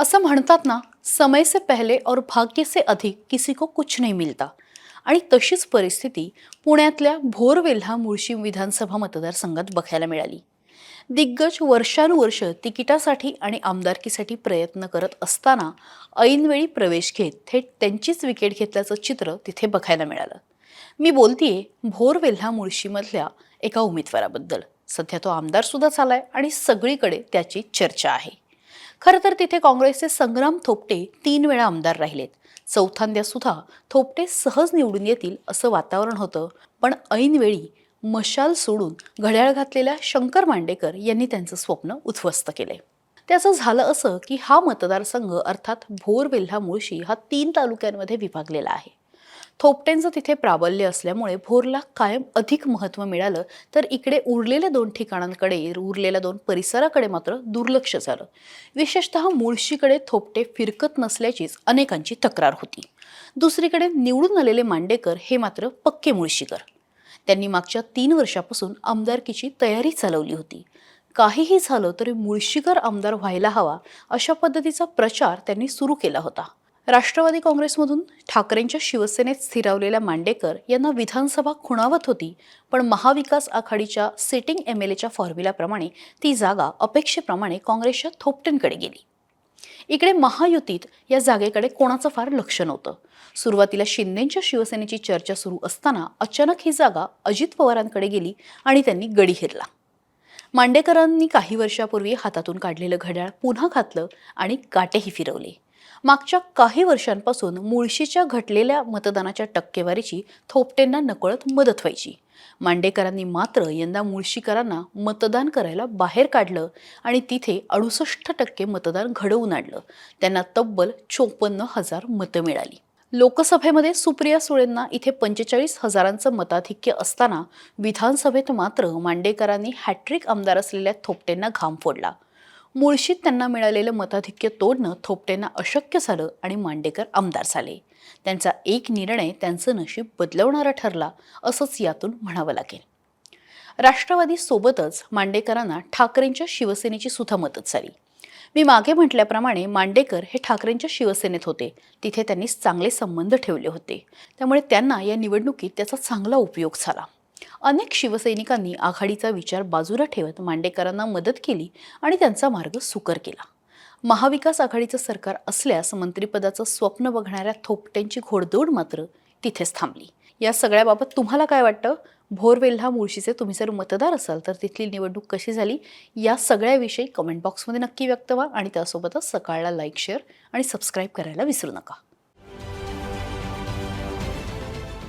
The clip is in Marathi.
असं म्हणतात ना समय से पहले और भाग्य से अधिक किसी को कुछ नाही मिलता. आणि तशीच परिस्थिती पुण्यातल्या भोरवेल्हा मुळशी विधानसभा मतदारसंघात बघायला मिळाली. दिग्गज वर्षानुवर्ष तिकिटासाठी आणि आमदारकीसाठी प्रयत्न करत असताना ऐनवेळी प्रवेश घेत थेट त्यांचीच विकेट घेतल्याचं चित्र तिथे बघायला मिळालं. मी बोलतीये भोरवेल्हा मुळशीमधल्या एका उमेदवाराबद्दल. सध्या तो आमदारसुद्धा झाला आहे आणि सगळीकडे त्याची चर्चा आहे. खरं तर तिथे काँग्रेसचे संग्राम थोपटे तीन वेळा आमदार राहिलेत. चौथांद्या सुद्धा थोपटे सहज निवडून येतील असं वातावरण होतं. पण ऐनवेळी मशाल सोडून घड्याळ घातलेल्या शंकर मांडेकर यांनी त्यांचं स्वप्न उद्ध्वस्त केलंय. त्याचं झालं असं की हा मतदारसंघ अर्थात भोर वेल्हा मुळशी हा तीन तालुक्यांमध्ये विभागलेला आहे. थोपटेंचं तिथे प्राबल्य असल्यामुळे भोरला कायम अधिक महत्त्व मिळालं तर इकडे उरलेल्या दोन ठिकाणांकडे उरलेल्या दोन परिसराकडे मात्र दुर्लक्ष झालं. विशेषतः मुळशीकडे थोपटे फिरकत नसल्याचीच अनेकांची तक्रार होती. दुसरीकडे निवडून आलेले मांडेकर हे मात्र पक्के मुळशीकर. त्यांनी मागच्या तीन वर्षापासून आमदारकीची तयारी चालवली होती. काहीही झालं तरी मुळशीकर आमदार व्हायला हवा अशा पद्धतीचा प्रचार त्यांनी सुरू केला होता. राष्ट्रवादी काँग्रेसमधून ठाकरेंच्या शिवसेनेत स्थिरावलेल्या मांडेकर यांना विधानसभा खुणावत होती पण महाविकास आघाडीच्या सिटिंग एम एल एच्या फॉर्म्युलाप्रमाणे ती जागा अपेक्षेप्रमाणे काँग्रेसच्या थोपटेंकडे गेली. इकडे महायुतीत या जागेकडे कोणाचं फार लक्ष नव्हतं. सुरुवातीला शिंदेच्या शिवसेनेची चर्चा सुरू असताना अचानक ही जागा अजित पवारांकडे गेली आणि त्यांनी गडी हिरला मांडेकरांनी काही वर्षापूर्वी हातातून काढलेलं घड्याळ पुन्हा घातलं आणि काटेही फिरवले. मागच्या काही वर्षांपासून मुळशीच्या घटलेल्या मतदानाच्या टक्केवारीची थोपटेंना नकळत मदत व्हायची. मांडेकरांनी मात्र यंदा मुळशीकरांना मतदान करायला बाहेर काढलं आणि तिथे अडुसष्ट टक्के मतदान घडवून आणलं. त्यांना तब्बल चोपन्न हजार मतं मिळाली. लोकसभेमध्ये सुप्रिया सुळेंना इथे पंचेचाळीस हजारांचं मताधिक्य असताना विधानसभेत मात्र मांडेकरांनी हॅट्रिक आमदार असलेल्या थोपटेंना घाम फोडला. मुळशीत त्यांना मिळालेलं मताधिक्य तोडणं थोपटेंना अशक्य झालं आणि मांडेकर आमदार झाले. त्यांचा एक निर्णय त्यांचं नशीब बदलवणारा ठरला असंच यातून म्हणावं लागेल. राष्ट्रवादी सोबतच मांडेकरांना ठाकरेंच्या शिवसेनेची सुद्धा मदत झाली. मी मागे म्हटल्याप्रमाणे मांडेकर हे ठाकरेंच्या शिवसेनेत होते. तिथे त्यांनी चांगले संबंध ठेवले होते. त्यामुळे त्यांना या निवडणुकीत त्याचा चांगला उपयोग झाला. अनेक शिवसैनिकांनी आघाडीचा विचार बाजूला ठेवत मांडेकरांना मदत केली आणि त्यांचा मार्ग सुकर केला. महाविकास आघाडीचं सरकार असल्यास मंत्रिपदाचं स्वप्न बघणाऱ्या थोपट्यांची घोडदौड मात्र तिथेच थांबली. या सगळ्याबाबत तुम्हाला काय वाटतं? भोरवेल्हा मुळशीचे तुम्ही जर मतदार असाल तर तिथली निवडणूक कशी झाली? या सगळ्याविषयी कमेंट बॉक्समध्ये नक्की व्यक्त व्हा आणि त्यासोबतच सकाळला लाईक शेअर आणि सबस्क्राईब करायला विसरू नका.